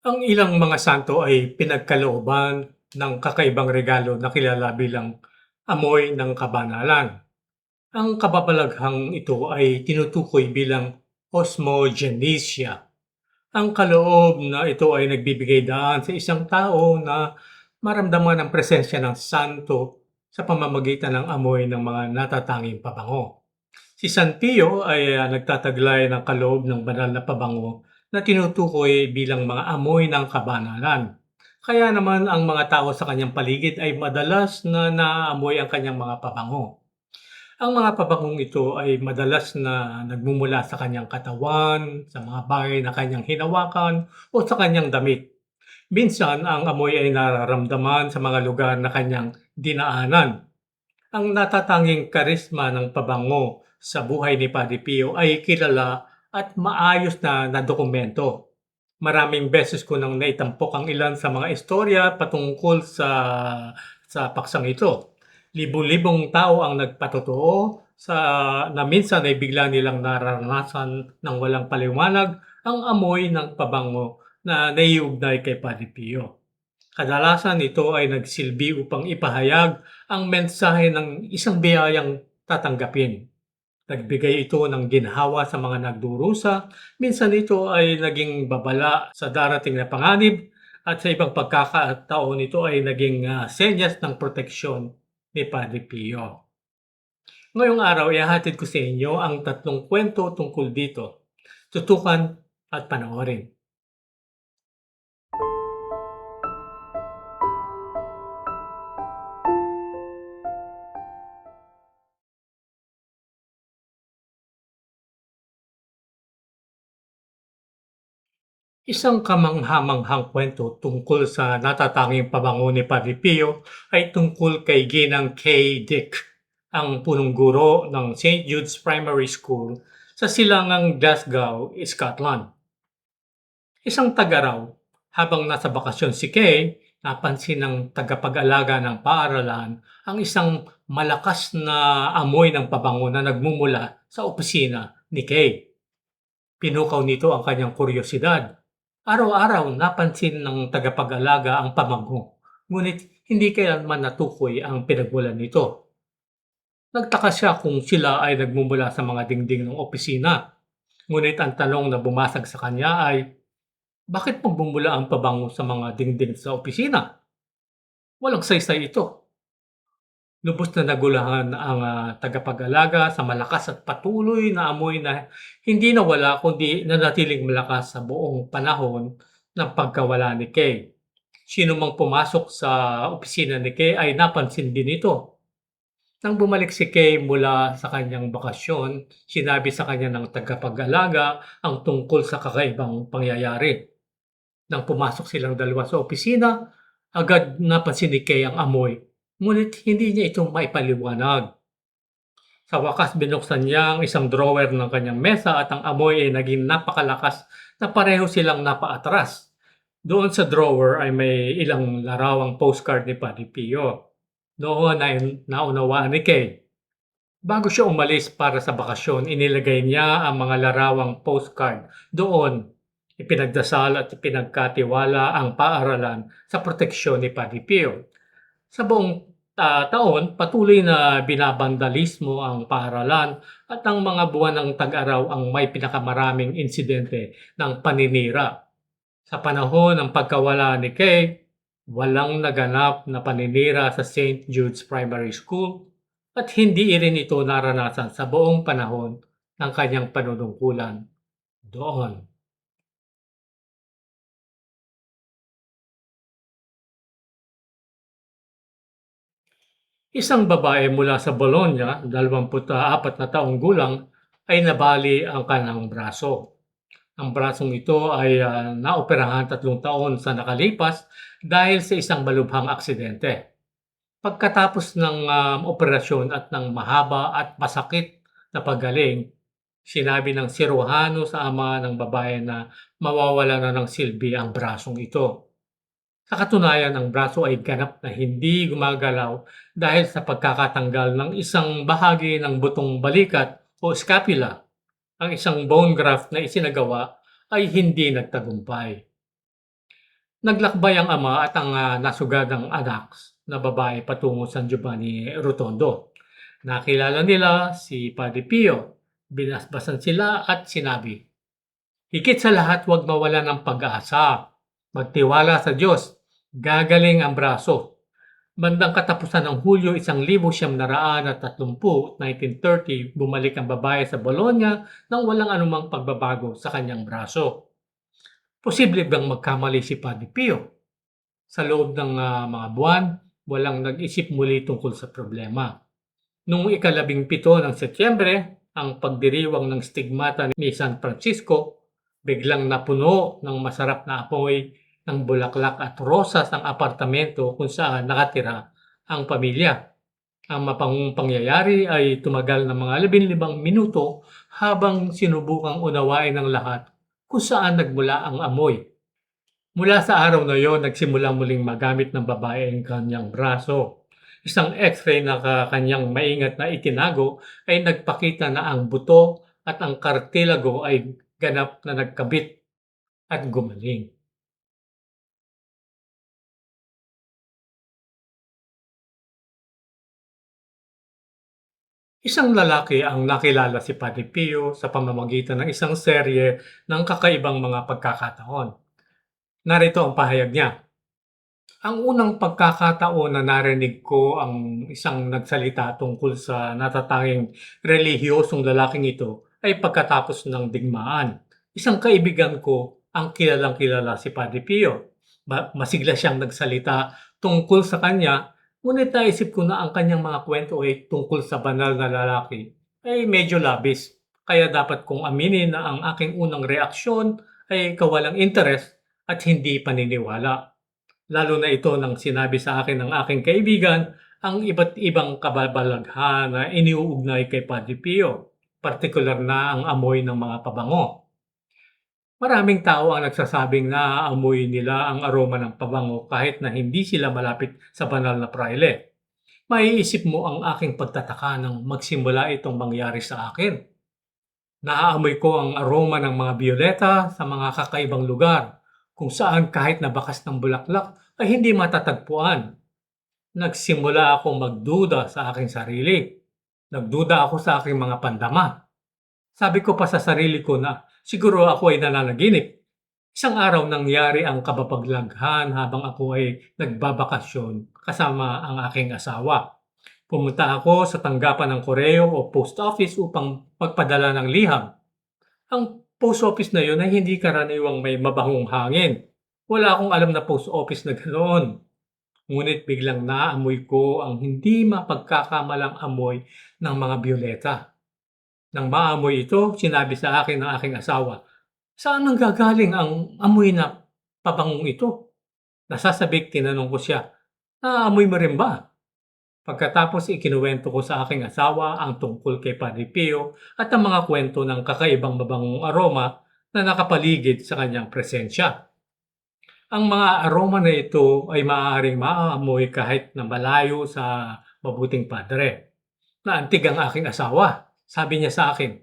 Ang ilang mga santo ay pinagkalooban ng kakaibang regalo na kilala bilang amoy ng kabanalan. Ang kababalaghang ito ay tinutukoy bilang osmogenesia. Ang kaloob na ito ay nagbibigay daan sa isang tao na maramdaman ang presensya ng santo sa pamamagitan ng amoy ng mga natatanging pabango. Si San Pio ay ah, nagtataglay ng kaloob ng banal na pabango na tinutukoy bilang mga amoy ng kabanalan. Kaya naman ang mga tao sa kanyang paligid ay madalas na naaamoy ang kanyang mga pabango. Ang mga pabangong ito ay madalas na nagmumula sa kanyang katawan, sa mga bagay na kanyang hinawakan o sa kanyang damit. Minsan, ang amoy ay nararamdaman sa mga lugar na kanyang dinaanan. Ang natatanging karisma ng pabango sa buhay ni Padre Pio ay kilala at maayos na nadokumento. Maraming beses ko nang naitampok ang ilan sa mga istorya patungkol sa sa paksang ito. Libong-libong tao ang nagpatotoo sa na minsan ay bigla nilang nararanasan ng walang paliwanag ang amoy ng pabango na naiugnay kay Padre Pio. Kadalasan ito ay nagsilbi upang ipahayag ang mensahe ng isang biyayang tatanggapin. Nagbigay ito ng ginhawa sa mga nagdurusa. Minsan ito ay naging babala sa darating na panganib at sa ibang pagkakataon ito ay naging ah, senyas ng proteksyon ni Padre Pio. Ngayong araw, ihahatid ko sa inyo ang tatlong kwento tungkol dito. Tutukan at panoorin. Isang kamangha-manghang kwento tungkol sa natatanging pabango ni Padre Pio ay tungkol kay Ginang K. Dick, ang punong guro ng St. Jude's Primary School sa silangang Glasgow, Scotland. Isang tagaraw, habang nasa bakasyon si Kay, napansin ng tagapag-alaga ng paaralan ang isang malakas na amoy ng pabango na nagmumula sa opisina ni Kay. Pinukaw nito ang kanyang kuryosidad Araw-araw napansin ng tagapag-alaga ang pamango, ngunit hindi kailanman natukoy ang pinagmulan nito. Nagtaka siya kung sila ay nagmumula sa mga dingding ng opisina. Ngunit ang tanong na bumasag sa kanya ay, bakit magbumula ang pabango sa mga dingding sa opisina? Walang saysay ito. Lubos na nagulahan ang ah, tagapag-alaga sa malakas at patuloy na amoy na hindi nawala kundi nanatiling malakas sa buong panahon ng pagkawala ni Kay. Sino mang pumasok sa opisina ni Kay ay napansin din ito. Nang bumalik si Kay mula sa kanyang bakasyon, sinabi sa kanya ng tagapag-alaga ang tungkol sa kakaibang pangyayari. Nang pumasok silang dalawa sa opisina, agad napansin ni Kay ang amoy ngunit hindi niya ito maipaliwanag. Sa wakas binuksan niya ang isang drawer ng kanyang mesa at ang amoy ay naging napakalakas na pareho silang napaatras. Doon sa drawer ay may ilang larawang postcard ni Padre Pio. Noon ay naunawaan ni Kay. Bago siya umalis para sa bakasyon, inilagay niya ang mga larawang postcard doon. Ipinagdasal at ipinagkatiwala ang paaralan sa proteksyon ni Padre Pio. Sa buong ah, taon, patuloy na binabandalismo ang paaralan at ang mga buwan ng tag-araw ang may pinakamaraming insidente ng paninira. Sa panahon ng pagkawala ni Kay, walang naganap na paninira sa St. Jude's Primary School at hindi rin ito naranasan sa buong panahon ng kanyang panunungkulan doon. Isang babae mula sa Bologna, 24 na taong gulang, ay nabali ang kanyang braso. Ang brasong ito ay ah, naoperahan tatlong taon sa nakalipas dahil sa isang malubhang aksidente. Pagkatapos ng um, operasyon at ng mahaba at masakit na paggaling, sinabi ng siruhano sa ama ng babae na mawawala na ng silbi ang brasong ito. Sa katunayan, ang braso ay ganap na hindi gumagalaw dahil sa pagkakatanggal ng isang bahagi ng butong balikat o scapula. Ang isang bone graft na isinagawa ay hindi nagtagumpay. Naglakbay ang ama at ang ah, nasugadang anak na babae patungo San Giovanni Rotondo. Nakilala nila si Padre Pio. Binasbasan sila at sinabi, Higit sa lahat huwag mawala ng pag-asa. Magtiwala sa Diyos. Gagaling ang braso. Bandang katapusan ng Hulyo 1930, 1930, bumalik ang babae sa Bologna nang walang anumang pagbabago sa kanyang braso. Posible bang magkamali si Padre Pio? Sa loob ng ah, mga buwan, walang nag-isip muli tungkol sa problema. Noong ikalabing pito ng Setyembre, ang pagdiriwang ng stigmata ni San Francisco, biglang napuno ng masarap na apoy ng bulaklak at rosas ang apartamento kung saan nakatira ang pamilya. Ang mapangong pangyayari ay tumagal ng mga 15 minuto habang sinubukang unawain ng lahat kung saan nagmula ang amoy. Mula sa araw na yon, nagsimula muling magamit ng babae ang kanyang braso. Isang x-ray na ka- kanyang maingat na itinago ay nagpakita na ang buto at ang kartilago ay ganap na nagkabit at gumaling. Isang lalaki ang nakilala si Padre Pio sa pamamagitan ng isang serye ng kakaibang mga pagkakataon. Narito ang pahayag niya. Ang unang pagkakataon na narinig ko ang isang nagsalita tungkol sa natatanging relihiyosong lalaking ito ay pagkatapos ng digmaan. Isang kaibigan ko ang kilalang kilala si Padre Pio. Masigla siyang nagsalita tungkol sa kanya, ngunit naisip ko na ang kanyang mga kwento ay tungkol sa banal na lalaki ay medyo labis. Kaya dapat kong aminin na ang aking unang reaksyon ay kawalang interes at hindi paniniwala lalo na ito nang sinabi sa akin ng aking kaibigan ang iba't ibang kababalaghan na iniuugnay kay Padre Pio, partikular na ang amoy ng mga pabango. Maraming tao ang nagsasabing naaamoy nila ang aroma ng pabango kahit na hindi sila malapit sa banal na praile. Maiisip mo ang aking pagtataka nang magsimula itong mangyari sa akin. Naaamoy ko ang aroma ng mga bioleta sa mga kakaibang lugar kung saan kahit na bakas ng bulaklak ay hindi matatagpuan. Nagsimula akong magduda sa aking sarili. Nagduda ako sa aking mga pandama. Sabi ko pa sa sarili ko na siguro ako ay nananaginip. Isang araw nangyari ang kababaglaghan habang ako ay nagbabakasyon kasama ang aking asawa. Pumunta ako sa tanggapan ng koreo o post office upang magpadala ng liham. Ang post office na yun ay hindi karaniwang may mabahong hangin. Wala akong alam na post office na ganoon. Ngunit biglang naamoy ko ang hindi mapagkakamalang amoy ng mga bioleta. Nang maamoy ito, sinabi sa akin ng aking asawa, saan nang gagaling ang amoy na pabangong ito? Nasasabik, tinanong ko siya, naamoy mo rin ba? Pagkatapos ikinuwento ko sa aking asawa ang tungkol kay Padre Pio at ang mga kwento ng kakaibang mabangong aroma na nakapaligid sa kanyang presensya. Ang mga aroma na ito ay maaaring maaamoy kahit na malayo sa mabuting padre. Naantig ang aking asawa. Sabi niya sa akin,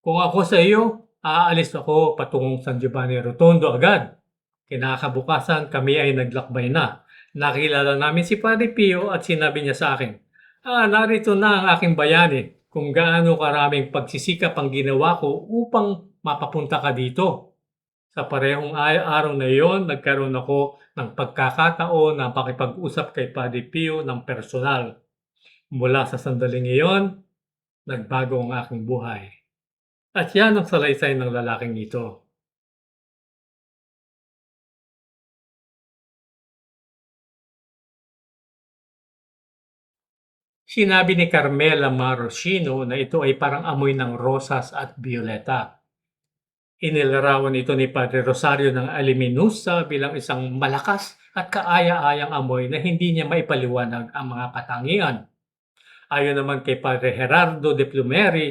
kung ako sa iyo, aalis ako patungong San Giovanni Rotondo agad. Kinakabukasan kami ay naglakbay na. Nakilala namin si Padre Pio at sinabi niya sa akin, Ah, narito na ang aking bayani kung gaano karaming pagsisikap ang ginawa ko upang mapapunta ka dito. Sa parehong araw na iyon, nagkaroon ako ng pagkakataon na pakipag-usap kay Padre Pio ng personal. Mula sa sandaling iyon, nagbago ang aking buhay. At yan ang salaysay ng lalaking ito. Sinabi ni Carmela Marosino na ito ay parang amoy ng rosas at violeta. Inilarawan ito ni Padre Rosario ng Aliminusa bilang isang malakas at kaaya-ayang amoy na hindi niya maipaliwanag ang mga katangian. Ayon naman kay Padre Gerardo de Plumeri,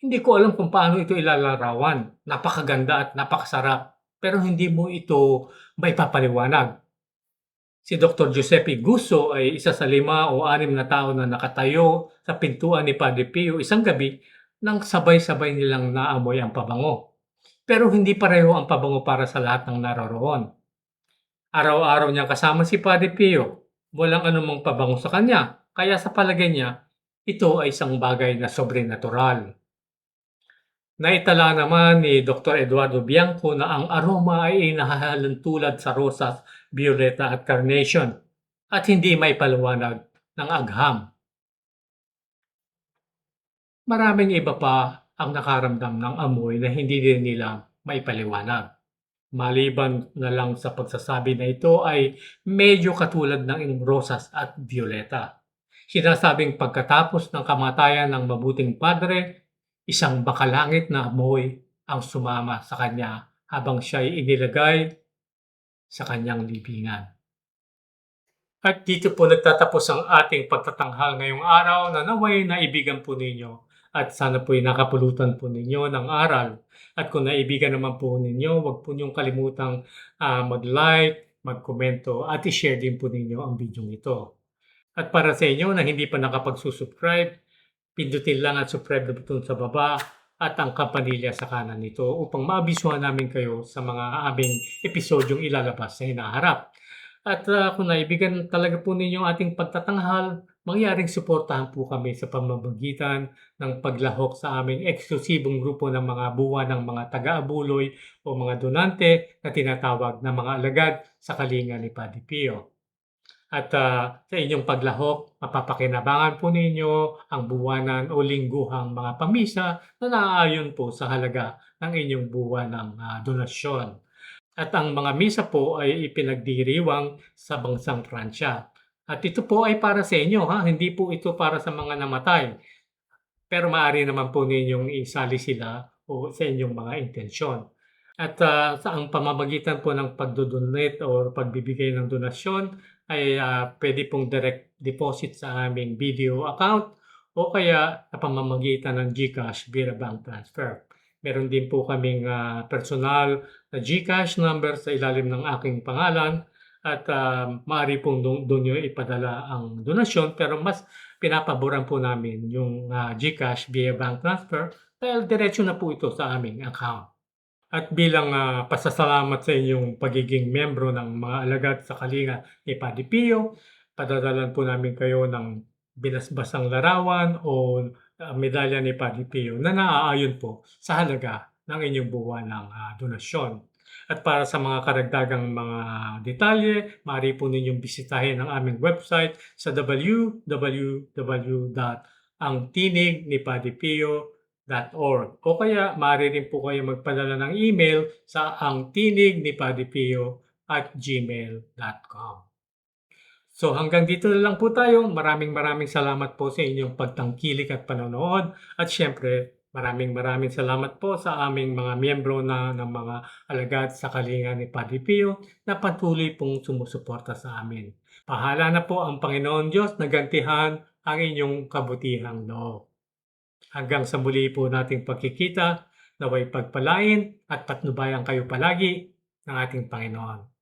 hindi ko alam kung paano ito ilalarawan. Napakaganda at napakasarap, pero hindi mo ito maipapaliwanag. Si Dr. Giuseppe Gusso ay isa sa lima o anim na tao na nakatayo sa pintuan ni Padre Pio isang gabi nang sabay-sabay nilang naamoy ang pabango. Pero hindi pareho ang pabango para sa lahat ng naroroon. Araw-araw niyang kasama si Padre Pio. Walang anumang pabango sa kanya. Kaya sa palagay niya, ito ay isang bagay na sobrenatural. Naitala naman ni Dr. Eduardo Bianco na ang aroma ay inahahalong tulad sa rosas, violeta at carnation at hindi may paliwanag ng agham. Maraming iba pa ang nakaramdam ng amoy na hindi din nila maipaliwanag. Maliban na lang sa pagsasabi na ito ay medyo katulad ng rosas at violeta. Sinasabing pagkatapos ng kamatayan ng mabuting padre, isang bakalangit na amoy ang sumama sa kanya habang siya ay inilagay sa kanyang libingan. At dito po nagtatapos ang ating pagtatanghal ngayong araw na naway naibigan po ninyo at sana po ay nakapulutan po ninyo ng aral. At kung naibigan naman po ninyo, huwag po niyong kalimutang ah, mag-like, mag-komento at i-share din po ninyo ang video ito. At para sa inyo na hindi pa nakapagsusubscribe, pindutin lang ang subscribe na button sa baba at ang kampanilya sa kanan nito upang maabisuhan namin kayo sa mga aming episodyong ilalabas sa hinaharap. At ah, kung naibigan talaga po ninyo ating pagtatanghal, mangyaring suportahan po kami sa pamamagitan ng paglahok sa aming eksklusibong grupo ng mga buwan ng mga taga-abuloy o mga donante na tinatawag na mga alagad sa kalinga ni Padre Pio. At ah, sa inyong paglahok, mapapakinabangan po ninyo ang buwanan o lingguhang mga pamisa na naaayon po sa halaga ng inyong buwan ng ah, donasyon. At ang mga misa po ay ipinagdiriwang sa bansang Pransya. At ito po ay para sa inyo, ha? hindi po ito para sa mga namatay. Pero maaari naman po ninyong isali sila o sa inyong mga intensyon. At ah, sa ang pamamagitan po ng pagdodonate o pagbibigay ng donasyon ay ah, pwede pong direct deposit sa aming video account o kaya sa pamamagitan ng GCash via bank transfer. Meron din po kaming ah, personal na GCash number sa ilalim ng aking pangalan at uh, maaari pong doon, nyo ipadala ang donasyon pero mas pinapaboran po namin yung ah, GCash via bank transfer dahil diretso na po ito sa aming account. At bilang ah, pasasalamat sa inyong pagiging membro ng mga alagad sa kalinga ni Padre Pio, padadalan po namin kayo ng binasbasang larawan o ah, medalya ni Padre Pio na naaayon po sa halaga ng inyong buwan ng ah, donasyon. At para sa mga karagdagang mga detalye, maaari po ninyong bisitahin ang aming website sa www.angtinignipadipio.org o kaya maaari rin po kayo magpadala ng email sa angtinignipadipio at gmail.com. So hanggang dito na lang po tayo. Maraming maraming salamat po sa inyong pagtangkilik at panonood. At syempre, maraming maraming salamat po sa aming mga miyembro na ng mga alagad sa kalinga ni Padre Pio na patuloy pong sumusuporta sa amin. Pahala na po ang Panginoon Diyos na gantihan ang inyong kabutihang loob. Hanggang sa muli po nating pagkikita, naway pagpalain at patnubayan kayo palagi ng ating Panginoon.